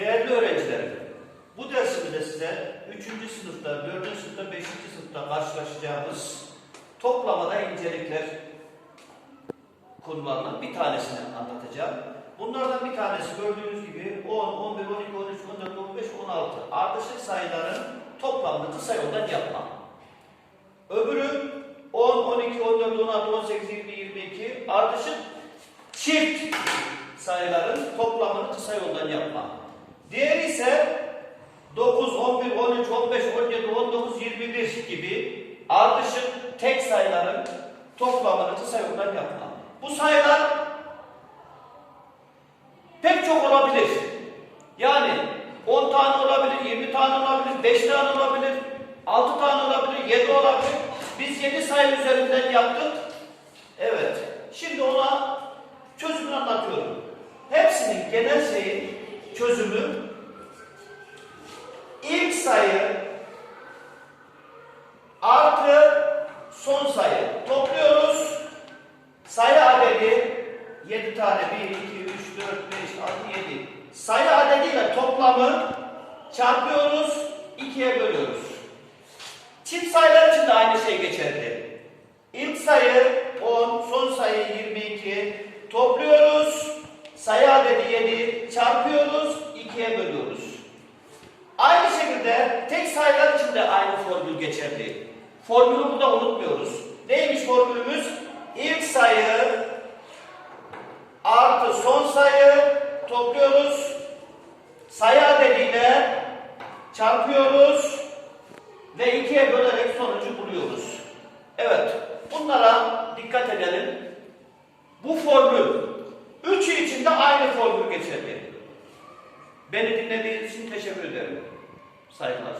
Değerli öğrencilerim, bu dersimizde size 3. sınıfta, 4. sınıfta, 5. sınıfta karşılaşacağımız toplamada incelikler konularından bir tanesini anlatacağım. Bunlardan bir tanesi gördüğünüz gibi 10, 11, 12, 13, 14, 15, 16 ardışık sayıların toplamını kısa yoldan yapma. Öbürü 10, 12, 14, 16, 18, 20, 22 ardışık çift sayıların toplamını kısa yoldan yapma. Diğeri ise 9, 11, 13, 15, 17, 19, 21 gibi ardışık tek sayıların toplamını kısa yoldan yapma. Bu sayılar pek çok olabilir. Yani 10 tane olabilir, 20 tane olabilir, 5 tane olabilir, 6 tane olabilir, 7 olabilir. Biz 7 sayı üzerinden yaptık. Çözümü. İlk sayı artı son sayı. Topluyoruz. Sayı adedi. 7 tane. 1, 2, 3, 4, 5, 6, 7 sayı adediyle toplamı çarpıyoruz, ikiye bölüyoruz. Çift sayılar için de aynı şey geçerli. İlk sayı 10, son sayı 22 topluyoruz. Sayı adedi 7 çarpıyoruz, ikiye bölüyoruz. Aynı şekilde tek sayılar için de aynı formül geçerli. Formülü burada unutmuyoruz. Neymiş formülümüz? İlk sayı artı son sayı topluyoruz. Sayı adediyle çarpıyoruz ve ikiye bölerek sonucu buluyoruz. Evet, bunlara dikkat edelim. Bu formül, üçü için de aynı formül geçerli. Beni dinlediğiniz için teşekkür ederim. Saygılar.